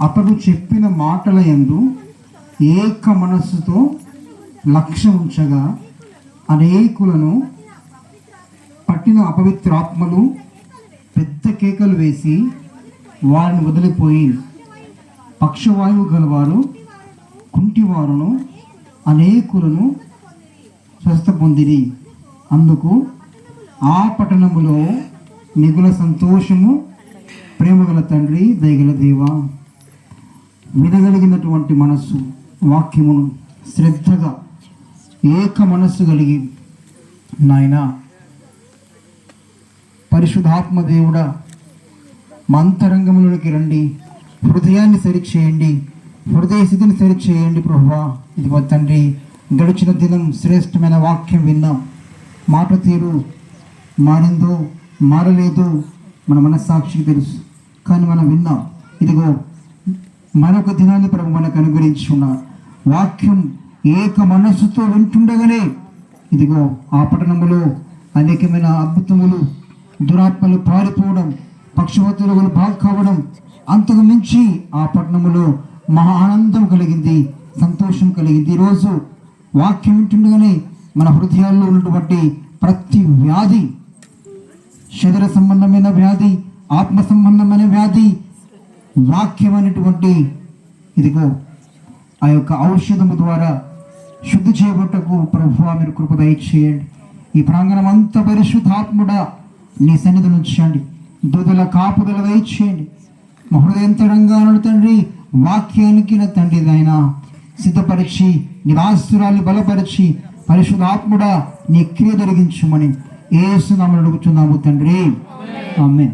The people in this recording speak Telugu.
అతడు చెప్పిన మాటల ఎందు ఏక మనస్సుతో లక్ష్యం ఉంచగా అనేకులను పట్టిన అపవిత్రాత్మలు పెద్ద కేకలు వేసి వారిని వదిలిపోయి పక్షవాయువు గలవారు కుంటివారును అనేకులను స్వస్థ పొందిరి అందుకు ఆ పట్టణములో మిగుల సంతోషము ప్రేమగల తండ్రి దయగల దేవ. వినగలిగినటువంటి మనస్సు వాక్యమును శ్రద్ధగా ఏక మనస్సు కలిగి నాయన. పరిశుద్ధాత్మ దేవుడ మా అంతరంగంలోకి రండి. హృదయాన్ని సరిచేయండి. హృదయ స్థితిని సరిచేయండి ప్రభువా. ఇది తండ్రి గడిచిన దినం శ్రేష్టమైన వాక్యం విన్నాం. మాట తీరు మారిందో మారలేదు. మన మనస్సాక్షికి తెలుసు. కానీ మనం విన్నాం. ఇదిగో మరొక దినాన్ని ప్రభు మనకు అనుగ్రహించి వాక్యం ఏక మనస్సుతో వింటుండగానే ఇదిగో ఆ పట్టణములో అనేకమైన అద్భుతములు దురాత్మలు పారిపోవడం పక్షవతులు బాగు కావడం అంతకు మించి ఆ పట్టణములో మహా ఆనందం కలిగింది సంతోషం కలిగింది. ఈరోజు వాక్యం వింటుండగానే మన హృదయాల్లో ఉన్నటువంటి ప్రతి వ్యాధి శరీర సంబంధమైన వ్యాధి ఆత్మ సంబంధమైన వ్యాధి వాక్యం అనేటువంటి ఇదిగో ఆ యొక్క ఔషధము ద్వారా శుద్ధి చేయబట్టకు ప్రభు మీరు కృప దయచేయండి. ఈ ప్రాంగణం అంత పరిశుద్ధాత్ముడా నీ సన్నిధి నుంచండి దూదల కాపుదల దయచేయండి. మా హృదయం తరంగాను తండ్రి వాక్యానికి నా తండ్రి నాయన సిద్ధపరిచి నిరాస్తురాలు బలపరిచి పరిశుద్ధాత్ముడా నీ క్రియ జరిగించుమని ఏసునామని అడుగుచున్నాము తండ్రి. ఆమె